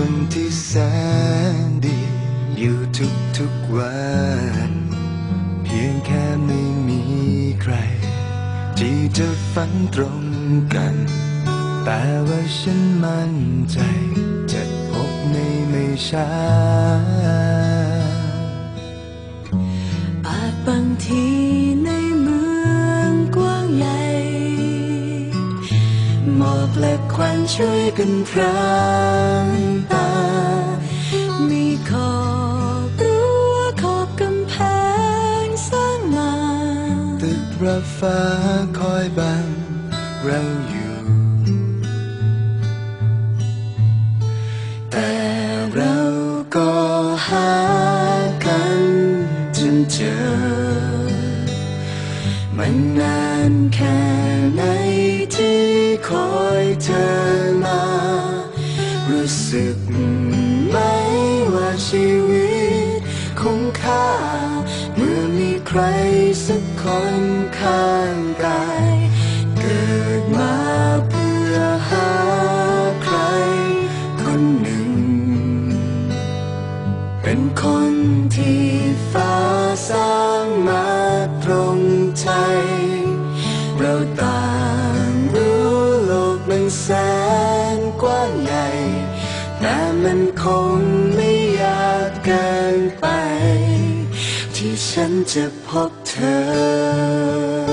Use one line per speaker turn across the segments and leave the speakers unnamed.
คนที่แสนดี อยู่ทุกทุกวัน เพียงแค่ไม่มีใคร ที่จะฝันตรงกัน แต่ว่าฉันมั่นใจ จะพบในไม่ช้า
หมอกและควันช่วยกันพรางตา มีขอบรั้วขอบกำแพงสร้างมา
ตึกระฟ้าคอยบังเราอยู่ แต่เราก็หากันจนเจอ มันนานแค่ สึกไหมว่าชีวิตคุ้มค่า เมื่อมีใครสักคนข้างกาย เกิดมาเพื่อหาใคร คนหนึ่ง เป็นคนที่ฟ้าสร้างมาตรงใจ เราต่างรู้โลกมันแสนกว้างใหญ่ แต่มันคงไม่ยากเกินไป ที่ฉันจะพบเธอ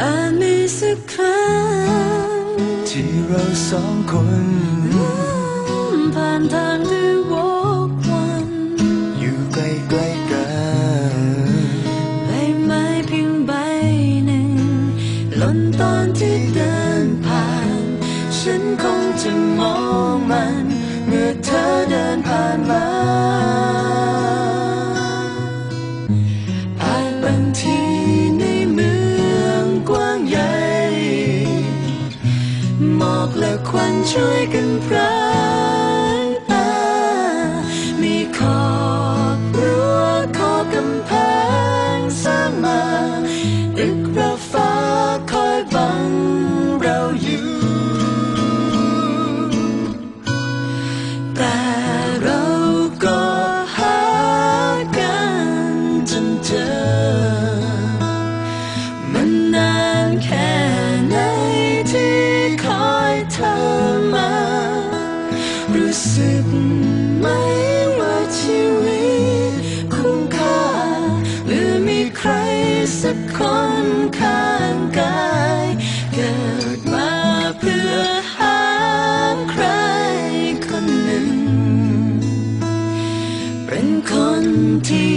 อาจมีสักครั้ง
ที่เราสองคน
ผ่านทางที่วกวัน
อยู่ใกล้ๆกัน
ใบไม้เพียงใบหนึ่งหล่นตอนที่เดิน ฉันคงจะมองมัน เมื่อเธอเดินผ่านมาอาจบางทีในเมืองกว้างใหญ่หมอกและควันช่วยกันพรา สึกไหมว่าชีวิตคุ้มค่า หรือมีใครสักคนข้างกาย เกิดมาเพื่อหาใครคนหนึ่ง เป็นคนที่